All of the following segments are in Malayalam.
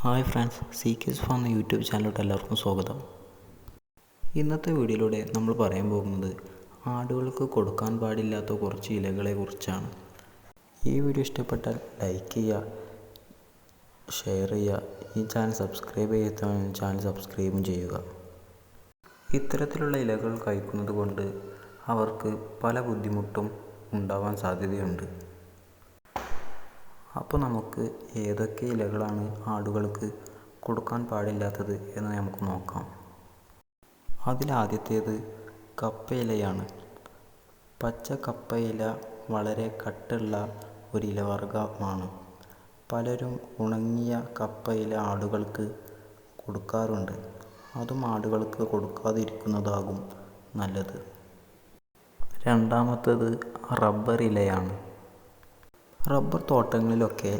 Hi friends C K's farm എന്ന യൂട്യൂബ് ചാനലിലോട്ട് എല്ലാവർക്കും സ്വാഗതം. ഇന്നത്തെ വീഡിയോയിലൂടെ നമ്മൾ പറയാൻ പോകുന്നത് ആടുകൾക്ക് കൊടുക്കാൻ പാടില്ലാത്ത കുറച്ച് ഇലകളെ കുറിച്ചാണ്. ഈ വീഡിയോ ഇഷ്ടപ്പെട്ടാൽ ലൈക്ക് ചെയ്യുക ഷെയർ ചെയ്യുക ഈ ചാനൽ സബ്സ്ക്രൈബ് ചെയ്യാത്ത ചാനൽ സബ്സ്ക്രൈബും ചെയ്യുക. ഇത്തരത്തിലുള്ള ഇലകൾ കഴിക്കുന്നത് കൊണ്ട് അവർക്ക് പല ബുദ്ധിമുട്ടും ഉണ്ടാവാൻ സാധ്യതയുണ്ട്. അപ്പോൾ നമുക്ക് ഏതൊക്കെ ഇലകളാണ് ആടുകൾക്ക് കൊടുക്കാൻ പാടില്ലാത്തത് എന്ന് നമുക്ക് നോക്കാം. അതിലാദ്യത്തേത് കപ്പയിലയാണ്. പച്ച കപ്പയില വളരെ കട്ടുള്ള ഒരു ഇലവർഗമാണ് പലരും ഉണങ്ങിയ കപ്പയില ആടുകൾക്ക് കൊടുക്കാറുണ്ട്. അതും ആടുകൾക്ക് കൊടുക്കാതിരിക്കുന്നതാകും നല്ലത്. രണ്ടാമത്തേത് റബ്ബർ ഇലയാണ്. റബ്ബർ തോട്ടങ്ങളിലൊക്കെ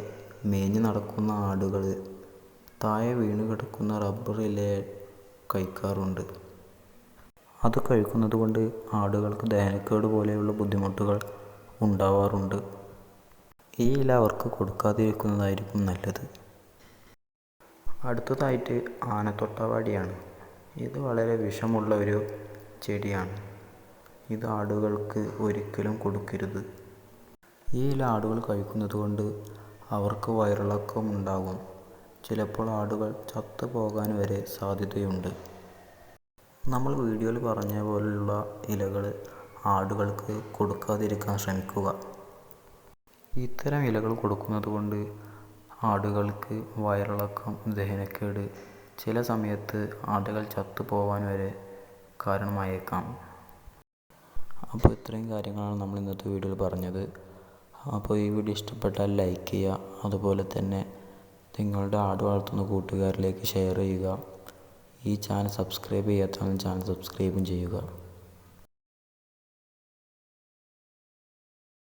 മേഞ്ഞു നടക്കുന്ന ആടുകൾ താഴെ വീണ് കിടക്കുന്ന റബ്ബർ ഇല കഴിക്കാറുണ്ട്. അത് കഴിക്കുന്നത് കൊണ്ട് ആടുകൾക്ക് ദഹനക്കേട് പോലെയുള്ള ബുദ്ധിമുട്ടുകൾ ഉണ്ടാവാറുണ്ട്. ഈ ഇല അവർക്ക് കൊടുക്കാതിരിക്കുന്നതായിരിക്കും നല്ലത്. അടുത്തതായിട്ട് ആനത്തൊട്ടാവാടിയാണ്. ഇത് വളരെ വിഷമുള്ള ഒരു ചെടിയാണ്. ഇത് ആടുകൾക്ക് ഒരിക്കലും കൊടുക്കരുത്. ഈ ഇല ആടുകൾ കഴിക്കുന്നത് കൊണ്ട് അവർക്ക് വയറിളക്കം ഉണ്ടാകും. ചിലപ്പോൾ ആടുകൾ ചത്തു പോകാൻ വരെ സാധ്യതയുണ്ട്. നമ്മൾ വീഡിയോയിൽ പറഞ്ഞ പോലുള്ള ഇലകൾ ആടുകൾക്ക് കൊടുക്കാതിരിക്കാൻ ശ്രമിക്കുക. ഇത്തരം ഇലകൾ കൊടുക്കുന്നത് കൊണ്ട് ആടുകൾക്ക് വയറിളക്കം ദഹനക്കേട് ചില സമയത്ത് ആടുകൾ ചത്തു പോകാൻ വരെ കാരണമായേക്കാം. അപ്പോൾ ഇത്രയും കാര്യങ്ങളാണ് നമ്മൾ ഇന്നത്തെ വീഡിയോയിൽ പറഞ്ഞത്. അപ്പോൾ ഈ വീഡിയോ ഇഷ്ടപ്പെട്ടാൽ ലൈക്ക് ചെയ്യുക. അതുപോലെ തന്നെ നിങ്ങളുടെ ആട് വളർത്തുന്ന കൂട്ടുകാരിലേക്ക് ഷെയർ ചെയ്യുക. ഈ ചാനൽ സബ്സ്ക്രൈബ് ചെയ്യാത്തവരും ചാനൽ സബ്സ്ക്രൈബും ചെയ്യുക.